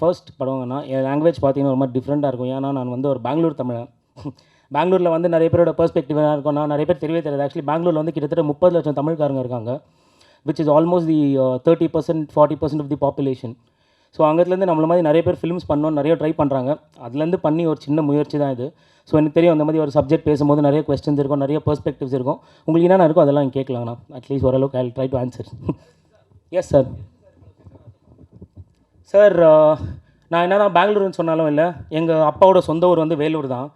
First படம்னா என் language பார்த்தீங்கன்னா ரொம்ப டிஃப்ரெண்ட்டாக இருக்கும். ஏன்னா நான் வந்து ஒரு பெங்களூர் தமிழன். பெங்களூரில் வந்து நிறைய பேரோட பெர்ஸ்பெக்டிவாக இருக்கும். நான் நிறைய பேர் தெரியவே தெரியாது. ஆக்சுவலி பெங்களூரில் வந்து கிட்டத்தட்ட முப்பது லட்சம் தமிழ்காரங்க இருக்காங்க which is almost the thirty percent forty percent of the population so அங்கேருந்து நம்மள மாதிரி நிறைய பேர் ஃபிலிம்ஸ் பண்ணணும் நிறைய ட்ரை பண்ணுறாங்க அதுலேருந்து பண்ணி ஒரு சின்ன முயற்சி தான் இது. ஸோ எனக்கு தெரியும் அந்த மாதிரி ஒரு சப்ஜெக்ட் பேசும்போது நிறைய கொஸ்டின்ஸ் இருக்கும் நிறைய பெர்ஸ்பெக்டிவ்ஸ் இருக்கும். உங்களுக்கு என்னென்ன இருக்கோ அதெல்லாம் கேட்கலாங்கண்ணா. அட்லீஸ்ட் ஓரளவுக்கு I try to answer yes sir sir நான் என்ன தான் பெங்களூர்னு சொன்னாலும் இல்லை எங்கள் அப்பாவோட சொந்த ஊர் வந்து வேலூர் தான்.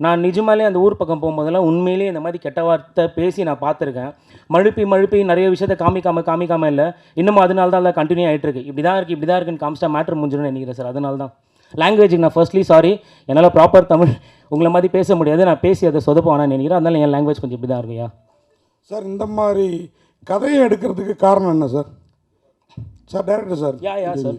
நான் நிஜமாலே அந்த ஊர் பக்கம் போகும்போதெல்லாம் உண்மையிலேயே இந்த மாதிரி கெட்ட வார்த்தை பேசி நான் பார்த்துருக்கேன். மழுப்பி மழுப்பி நிறைய விஷயத்தை காமிக்காம காமிக்காம இல்லை இன்னமும் அதனால தான் அதை கண்டினியூ ஆகிட்டு இருக்கு இப்படி தான் இருக்குது இப்படி தான் இருக்குன்னு காமிச்சிட்டா மேட்ரு முடிஞ்சிடும்னு நினைக்கிறேன் சார் அதனால தான். லாங்குவேஜுக்கு நான் ஃபர்ஸ்ட்லி சாரி என்னால் ப்ராப்பர் தமிழ் உங்களை மாதிரி பேச முடியாது. நான் பேசி அதை சொதப்பானு நினைக்கிறேன். அதனால என் லாங்குவேஜ் கொஞ்சம் இப்படி தான் இருக்குயா சார் இந்த மாதிரி கதையை எடுக்கிறதுக்கு காரணம் என்ன sir sir director sir ya ya sir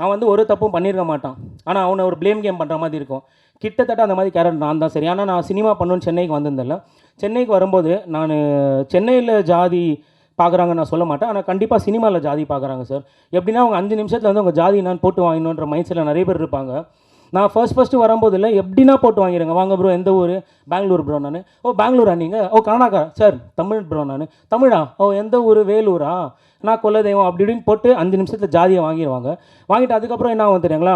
அவன் வந்து ஒரு தப்பும் பண்ணியிருக்க மாட்டான். ஆனால் அவனை ஒரு ப்ளேம் கேம் பண்ணுற மாதிரி இருக்கும். கிட்டத்தட்ட அந்த மாதிரி கேரக்டர் நான் தான். சரி ஆனால் நான் சினிமா பண்ணுன்னு சென்னைக்கு வந்திருந்தேன்ல. சென்னைக்கு வரும்போது நான் சென்னையில் ஜாதி பார்க்குறாங்க நான் சொல்ல மாட்டேன். ஆனால் கண்டிப்பாக சினிமாவில் ஜாதி பார்க்குறாங்க சார் எப்படின்னா அவங்க அஞ்சு நிமிஷத்தில் வந்து அவங்க ஜாதி நான் போட்டு வாங்கணுன்ற மைண்ட் செட்டில் நிறைய பேர் இருப்பாங்க. நான் ஃபர்ஸ்ட் ஃபஸ்ட்டு வரும்போது இல்லை எப்படின்னா போட்டு வாங்கிடுங்க வாங்க ப்ரோ எந்த ஊர்? பெங்களூர் ப்ரோ நான். ஓ பெங்களூரா நீங்கள் oh Karnataka. Sir Tamil bro நான். தமிழா? ஓ எந்த ஊர்? வேலூரா? நான் குலதெய்வம் அப்படி இப்படின்னு போட்டு அஞ்சு நிமிஷத்தில் ஜாதியை வாங்கிடுவாங்க வாங்கிட்டு அதுக்கப்புறம் என்ன ஆகும் தெரியுங்களா?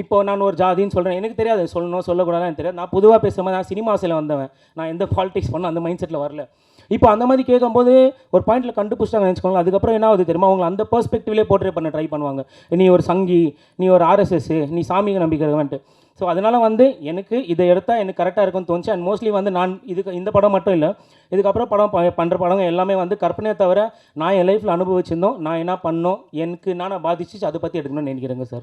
இப்போ நான் ஒரு ஜாதின்னு சொல்கிறேன் எனக்கு தெரியாது. சொல்லணும் சொல்லக்கூடாதுன்னு தெரியாது. நான் பொதுவாக பேசும்போது நான் சினிமாஸில் வந்தவன். நான் எந்த பாலிடிக்ஸ் பண்ண அந்த மைண்ட் செட்டில் வரல. இப்போ அந்த மாதிரி கேட்கும்போது ஒரு பாயிண்ட்டில் கண்டுபிடிச்சாங்க நினச்சிக்கோங்க அதுக்கப்புறம் என்ன ஆகுது தெரியுமா? அவங்க அந்த பெர்ஸ்பெக்டிவ்லேயே போர்ட்ரே பண்ண ட்ரை பண்ணுவாங்க. நீ ஒரு சங்கி நீ ஒரு ஆர்எஸ்எஸ் நீ சாமி நம்பிக்கை ஸோ அதனால் வந்து எனக்கு இதை எடுத்தால் எனக்கு கரெக்டாக இருக்கும்னு தோணுச்சு. அண்ட் மோஸ்ட்லி வந்து நான் இதுக்கு இந்த படம் மட்டும் இல்லை. இதுக்கப்புறம் படம் ப- பண்ணுற படம் எல்லாமே வந்து கற்பனையை தவிர நான் என் லைஃப்பில் அனுபவிச்சிருந்தோம். நான் என்ன பண்ணோம்? எனக்கு நான் பாதிச்சிச்சு? அதை பற்றி எடுக்கணும்னு நினைக்கிறேங்க சார்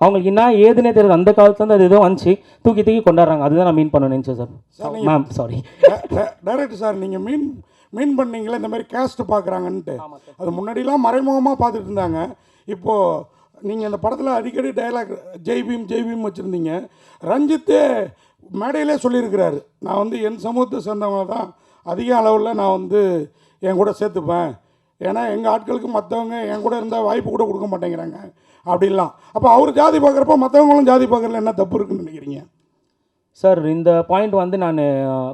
அவங்களுக்கு என்ன ஏதுனே தெரியாது. அந்த காலத்துலேருந்து அது ஏதோ வந்துச்சு. தூக்கி தூக்கி கொண்டாடுறாங்க. அதுதான் நான் மீன் பண்ண நினச்சேன் sir ma'am sorry director sir நீங்கள் மீன் மீன் பண்ணீங்களே இந்த மாதிரி கேஸ்ட் பார்க்குறாங்கன்ட்டு. அது முன்னாடிலாம் மறைமுகமாக பார்த்துட்டு இருந்தாங்க. இப்போது நீங்கள் இந்த படத்தில் அடிக்கடி டயலாக் ஜெய் பீம் ஜெய் பீம் வச்சுருந்தீங்க. ரஞ்சித்தே மேடையிலே சொல்லியிருக்கிறாரு. நான் வந்து என் சமூகத்தை சேர்ந்தவங்க தான் அதிக அளவில் நான் வந்து என் கூட சேர்த்துப்பேன். ஏன்னா எங்கள் ஆட்களுக்கு மற்றவங்க என் கூட இருந்தால் வாய்ப்பு கூட கொடுக்க மாட்டேங்கிறாங்க. அப்படிலாம். அப்போ அவர் ஜாதி பார்க்குறப்ப மற்றவங்களும் ஜாதி பார்க்குறதுல என்ன தப்பு இருக்குன்னு நினைக்கிறீங்க? சார் இந்த பாயிண்ட் வந்து நான்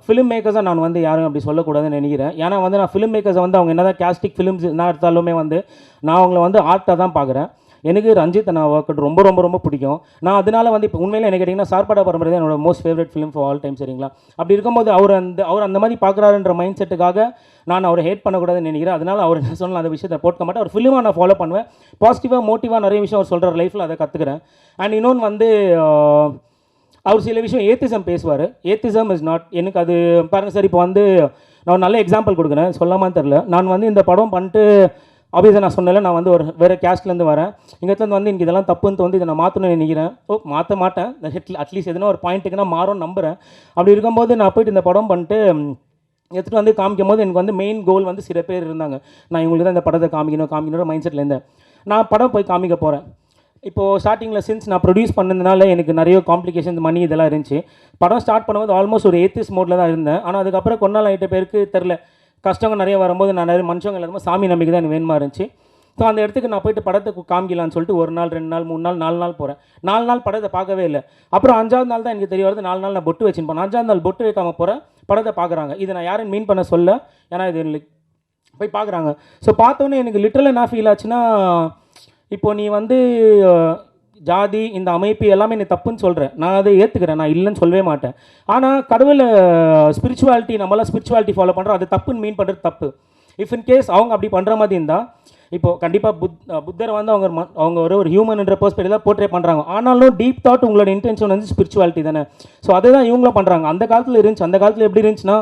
ஃபிலிம் மேக்கர்ஸாக நான் வந்து யாரும் அப்படி சொல்லக்கூடாதுன்னு நினைக்கிறேன். ஏன்னா வந்து நான் ஃபிலிம் மேக்கர்ஸை வந்து அவங்க என்ன தான் கேஸ்டிக் ஃபிலிம்ஸ் என்ன எடுத்தாலுமே வந்து நான் அவங்கள வந்து ஆர்ட்டாக தான் பார்க்குறேன் எனக்கு ரஞ்சித் நான் ஒர்க் ரொம்ப ரொம்ப ரொம்ப பிடிக்கும். நான் அதனால வந்து இப்போ உண்மையில என்ன கேட்டிங்கன்னா சார்பாடா பரம்பரை தான் என்னோட most favourite film for all time சரிங்களா? அப்படி இருக்கும்போது அவர் அந்த அவர் அந்த மாதிரி பார்க்குறாருன்ற மைண்ட் செட்டுக்காக நான் அவரை ஹேட் பண்ணக்கூடாதுன்னு நினைக்கிறேன். அதனால அவர் என்ன சொன்னால் அந்த விஷயத்தை போட்க மாட்டேன். அவர் ஃபிலிமாக நான் ஃபாலோ பண்ணுவேன். பாசிட்டிவாக மோட்டிவாக நிறைய விஷயம் அவர் சொல்கிற லைஃப்பில் அதை கற்றுக்கிறேன் அண்ட் இன்னொன்று வந்து அவர் சில விஷயம் ஏத்திசம் பேசுவார். ஏத்திசம் இஸ் நாட் எனக்கு அது பாருங்கள் சார் இப்போ வந்து நான் நல்ல எக்ஸாம்பிள் கொடுக்குறேன். சொல்லாமான்னு தெரில நான் வந்து இந்த படம் பண்ணிட்டு ஆப்வியஸாக நான் சொன்னல நான் வந்து ஒரு வேறு கேஸ்ட்லேருந்து வரேன். இங்கேருந்து வந்து எனக்கு இதெல்லாம் தப்புன்னு வந்து இதை நான் மாற்றணும்னு நினைக்கிறேன். ஓ மாற்ற மாட்டேன். அட்லீஸ்ட் எதுனா ஒரு பாயிண்ட்டுக்கு நான் மாறும்னு நம்புகிறேன் அப்படி இருக்கும்போது நான் போயிட்டு இந்த படம் பண்ணிட்டு எடுத்துகிட்டு வந்து காமிக்கும் போது எனக்கு வந்து மெயின் கோல் வந்து சில பேர் இருந்தாங்க. நான் இவங்களுக்கு தான் இந்த படத்தை காமிக்கணும் காமிக்கணும் மைண்ட் செட்டில் இருந்தேன். நான் படம் போய் காமிக்க போகிறேன் இப்போது ஸ்டார்டிங்கில் சின்ஸ் நான் ப்ரொடியூஸ் பண்ணதுனால எனக்கு நிறைய காம்ப்ளிகேஷன்ஸ் மணி இதெல்லாம் இருந்துச்சு. படம் ஸ்டார்ட் பண்ணும்போது ஆல்மோஸ்ட் ஒரு எய்த்திஸ் மோடில் தான் இருந்தேன். ஆனால் அதுக்கப்புறம் கொஞ்ச நாள் ஆகிட்ட பேருக்கு தெரில கஷ்டங்கள் நிறைய வரும்போது நான் நிறைய மனுஷங்க எல்லாருமே சாமி நம்பிக்கை தான் எனக்கு வேணுமா இருந்துச்சு. ஸோ அந்த இடத்துக்கு நான் போயிட்டு படத்தை காமிக்கலான்னு காமிக்கலாம்னு சொல்லிட்டு ஒரு நாள் ரெண்டு நாள் மூணு நாள் நாலு நாள் போகிறேன் நாலு நாள் படத்தை பார்க்கவே இல்லை. அப்புறம் அஞ்சாவது நாள் தான் எனக்கு தெரிய வருது நாலு நாள் நான் பொட்டு வச்சுருப்பேன். அஞ்சாவது நாள் பொட்டு வைக்காமல் போகிறேன் படத்தை பார்க்குறாங்க. இது நான் யாரும் மீன் பண்ண சொல்ல ஏன்னா இது எனக்கு போய் பார்க்குறாங்க. ஸோ பார்த்தோன்னே எனக்கு லிட்டரலாக என்ன ஃபீல் ஆச்சுன்னா இப்போ நீ வந்து ஜாதி இந்த அமைப்பு எல்லாமே நீ தப்புன்னு சொல்கிறேன் நான் அதை ஏற்றுக்கிறேன் நான் இல்லைன்னு சொல்லவே மாட்டேன். ஆனால் கடவுள் ஸ்பிரிச்சுவாலிட்டி நம்மளாம் ஸ்பிரிச்சுவாலிட்டி ஃபாலோ பண்ணுறோம் அது தப்புன்னு மீன் பண்ணுறது தப்பு. இஃப் இன் கேஸ் அவங்க அப்படி பண்ணுற மாதிரி இருந்தால் இப்போது கண்டிப்பாக புத் புத்தரை வந்து அவங்க ம- அவங்க ஒரு ஒரு ஹியூமன்ன்ற பெர்ஸ்பெக்டிவ் தான் போர்ட்ரே பண்ணுறாங்க ஆனாலும் டீப் தாட் உங்களோட இன்டென்ஷன் வந்து ஸ்பிரிச்சுவாலிட்டி தானே. ஸோ அதை தான் இவங்களும் பண்ணுறாங்க அந்த காலத்தில் இருந்துச்சு. அந்த காலத்தில் எப்படி இருந்துச்சுன்னா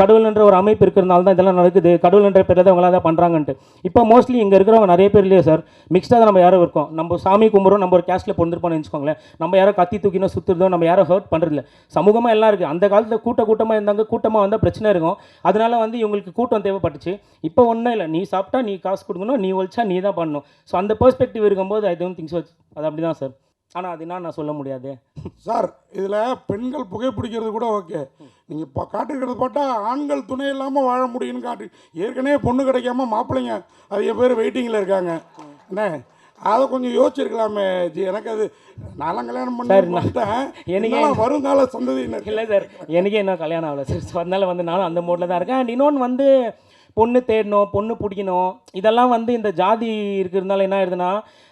கடவுள்ன்ற ஒரு அமைப்பு இருக்கிறனால தான் இதெல்லாம் நடக்குது. கடவுள்ன்ற பேரில் தான் இவங்களாம் தான் பண்ணுறாங்கன்ட்டு இப்போ மோஸ்ட்லி இங்கே இருக்கிறவங்க நிறைய பேர் இல்லையா சார் மிக்ஸ்டாக தான் நம்ம யாரும் இருக்கோம். நம்ம சாமி கும்பிட்றோம் நம்ம ஒரு கேஸ்ட்டில் பொறுந்திருப்போம்னு வச்சுக்கோங்களேன். நம்ம யாரோ கத்தி தூக்கினோ சுற்றுறதோ நம்ம யாரும் ஹர்ட் பண்ணுறதில்ல சமூகமாக எல்லாம் இருக்குது அந்த காலத்தில் கூட்ட கூட்டமாக இருந்தாங்க. கூட்டமாக வந்தால் பிரச்சனை இருக்கும். அதனால வந்து இவங்களுக்கு கூட்டம் தேவைப்பட்டுச்சு. இப்போ ஒன்றும் இல்லை. நீ சாப்பிட்டா நீ காசு கொடுக்கணும். நீ ஒழிச்சா நீ தான் பண்ணணும் ஸோ அந்த பெர்ஸ்பெக்டிவ் இருக்கும்போது ஐ டோன்ட் திங்க் ஸோ அது அப்படி தான் சார் ஆனால் அது என்ன நான் சொல்ல முடியாது. சார் இதில் பெண்கள் புகைப்பிடிக்கிறது கூட ஓகே. நீங்கள் இப்போ காட்டுக்கிறது போட்டால் ஆண்கள் துணை இல்லாமல் வாழ முடியும்னு காட்டு ஏற்கனவே பொண்ணு கிடைக்காம மாப்பிள்ளைங்க அதிக பேர் வெயிட்டிங்கில் இருக்காங்க. என்ன? அதை கொஞ்சம் யோசிச்சிருக்கலாமே ஜி. எனக்கு அது நான்லாம் கல்யாணம் சார், பண்ணி நான்- வந்துட்டேன் எனக்கு எனக்கு வருங்கால சந்ததியினர். இல்லை சார் எனக்கே இன்னும் கல்யாணம் ஆகலை சார் அதனால வந்து நானும் அந்த மூடில் தான் இருக்கேன். அண்ட் இன்னொன்று வந்து பொண்ணு தேடணும் பொண்ணு பிடிக்கணும். இதெல்லாம் வந்து இந்த ஜாதி இருக்கிறதுனால என்ன ஆயிடுதுன்னா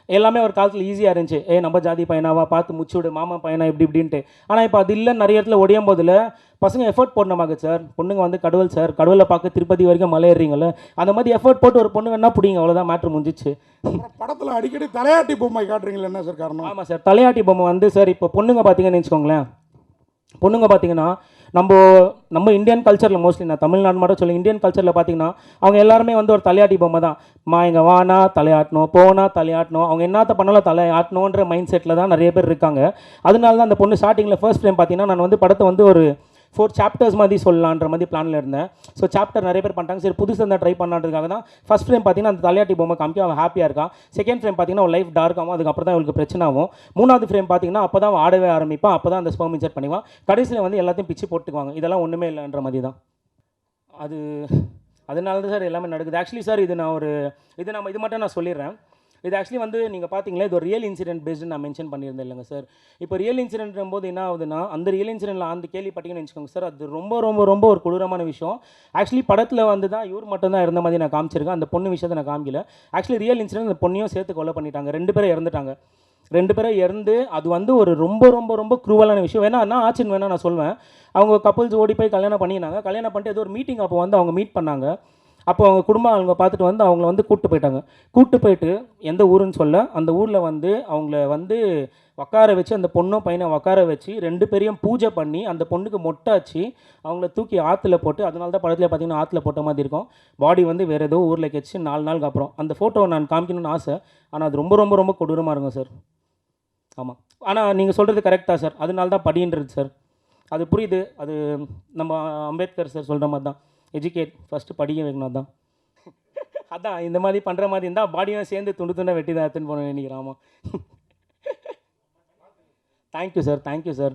எல்லாமே ஒரு காலத்தில் ஈஸியாக இருந்துச்சு. ஏ நம்ம ஜாதி பையனாவா பார்த்து முச்சு விடு. மாமா பையனா? இப்படி இப்படின்ட்டு. ஆனால் இப்போ அது இல்லை நிறைய இடத்துல ஒடியும் போதில் பசங்க எஃபர்ட் போடணுமாங்க சார் பொண்ணுங்க வந்து கடவுள் சார் கடவுளை பார்க்க திருப்பதி வரைக்கும் மலை ஏறுறீங்கல்ல அந்த மாதிரி எஃபர்ட் போட்டு ஒரு பொண்ணு வேணா பிடிங்க. அவ்வளோதான் மேட்ரு முடிஞ்சிச்சு. படத்தில் அடிக்கடி தலையாட்டி பொம்மை காட்டுறீங்களா என்ன சார் காரணம்? ஆமாம் சார் தலையாட்டி பொம்மை வந்து சார் இப்போ பொண்ணுங்க பார்த்தீங்கன்னு வச்சுக்கோங்களேன். பொண்ணுங்க பார்த்தீங்கன்னா நம்ம நம்ம இந்தியன் கல்ச்சரில் மோஸ்ட்லி நான் தமிழ்நாடு மட்டும் சொல்லி இந்தியன் கல்ச்சரில் பார்த்தீங்கன்னா அவங்க எல்லாருமே வந்து ஒரு தலையாட்டி பொம்மை தான். மா இங்கே வானா தலையாட்டணும் போனா தலையாட்டணும். அவங்க என்னத்த பண்ணாலும் தலையாட்டணுன்ற மைண்ட் செட்டில் தான் நிறைய பேர் இருக்காங்க. அதனால தான் அந்த பொண்ணு ஸ்டார்டிங்கில் ஃபர்ஸ்ட் ஃப்ரேம் பார்த்தீங்கன்னா நான் வந்து படத்தை வந்து ஒரு ஃபோர் சாப்டர்ஸ் மாதிரி சொல்லலான்ற மாதிரி பிளானில் இருந்தேன். ஸோ சாப்டர் நிறைய பேர் பண்ணிட்டாங்க. சரி புதுசாக இருந்தால் ட்ரை பண்ணான்றதுக்காக தான் ஃபஸ்ட் ஃப்ரேம் பார்த்தீங்கன்னா அந்த தலையாட்டி பொம்மை காமிக்க அவன் ஹாப்பியாக இருக்கான். செகண்ட் ஃப்ரேம் பார்த்தீங்கன்னா லைஃப் டார்க் ஆகும். அதுக்கப்புறம் தான் இவளுக்கு பிரச்சனை ஆகும். மூணாவது ஃப்ரேம் பார்த்தீங்கன்னா அப்போ தான் ஆடவே ஆரம்பிப்பான். அப்போ தான் அந்த ஸ்பெர்ம் இன்செர்ட் பண்ணிவான் கடைசியில் வந்து எல்லாத்தையும் பிச்சு போட்டுக்குவாங்க. இதெல்லாம் ஒன்றுமே இல்லைன்ற மாதிரி தான். அது அதனால தான் சார் எல்லாமே நடக்குது. ஆக்சுவலி சார் இது நான் ஒரு இது நம்ம இது மட்டும் நான் சொல்லிடுறேன். இது ஆக்சுவலி வந்து நீங்கள் பார்த்தீங்களா இது ஒரு ரியல் இன்சிடென்ட் பேஸ்டு நான் மென்ஷன் பண்ணியிருந்தேன் இல்லைங்க சார் இப்போ ரியல் இன்சிடென்ட் போது என்ன ஆகுதுன்னா அந்த ரியல் இன்சிடென்ட்டில் அந்த கேள்விப்பட்டீங்கன்னு வச்சுக்கோங்க சார் அது ரொம்ப ரொம்ப ரொம்ப ஒரு கொடூரமான விஷயம். ஆக்சுவலி படத்தில் வந்து தான் இவர் மட்டும் தான் இருந்த மாதிரி நான் காமிச்சிருக்கேன். அந்த பொண்ணு விஷயத்தை நான் காமிக்கல. ஆக்சுவலி ரியல் இன்சிடென்ட் அந்த பொண்ணையும் சேர்த்து கொலை பண்ணிட்டாங்க. ரெண்டு பேரும் இறந்துட்டாங்க. ரெண்டு பேரும் இறந்து அது வந்து ஒரு ரொம்ப ரொம்ப ரொம்ப குரூவலான விஷயம். வேணா என்ன ஆச்சுன்னு வேணா நான் சொல்வேன். அவங்க கப்பல்ஸ் ஓடி போய் கல்யாணம் பண்ணினாங்க கல்யாணம் பண்ணிட்டு ஏதோ ஒரு மீட்டிங் அப்போ வந்து அவங்க மீட் பண்ணாங்க. அப்போ அவங்க குடும்பம் அவங்க பார்த்துட்டு வந்து அவங்கள வந்து கூப்பிட்டு போயிட்டாங்க. கூப்பிட்டு போயிட்டு எந்த ஊருன்னு சொல்ல அந்த ஊரில் வந்து அவங்கள வந்து உக்கார வச்சு அந்த பொண்ணும் பையனை உக்கார வச்சு ரெண்டு பேரையும் பூஜை பண்ணி அந்த பொண்ணுக்கு மொட்டாச்சு அவங்கள தூக்கி ஆற்றுல போட்டு அதனால தான் படத்தில் பார்த்தீங்கன்னா ஆற்றுல போட்ட மாதிரி இருக்கும். பாடி வந்து வேறு ஏதோ ஊரில் கெச்சு நாலு நாளுக்கு அப்புறம். அந்த ஃபோட்டோவை நான் காமிக்கணும்னு ஆசை. ஆனால் அது ரொம்ப ரொம்ப ரொம்ப கொடூரமாக இருக்கும் சார். ஆமாம் ஆனால் நீங்கள் சொல்கிறது கரெக்டாக சார். அதனால தான் படின்றது சார். அது புரியுது. அது நம்ம அம்பேத்கர் சார் சொல்கிற மாதிரி தான். எஜுகேட் ஃபஸ்ட்டு படிக்க வைக்கணும் அதான். அதான் இந்த மாதிரி பண்ணுற மாதிரி இருந்தால் பாடியும் சேர்ந்து துண்டு துண்டாக வெட்டி தான் எடுத்துன்னு போன நினைக்கிறேன் ஆமாம் தேங்க்யூ சார் தேங்க்யூ சார்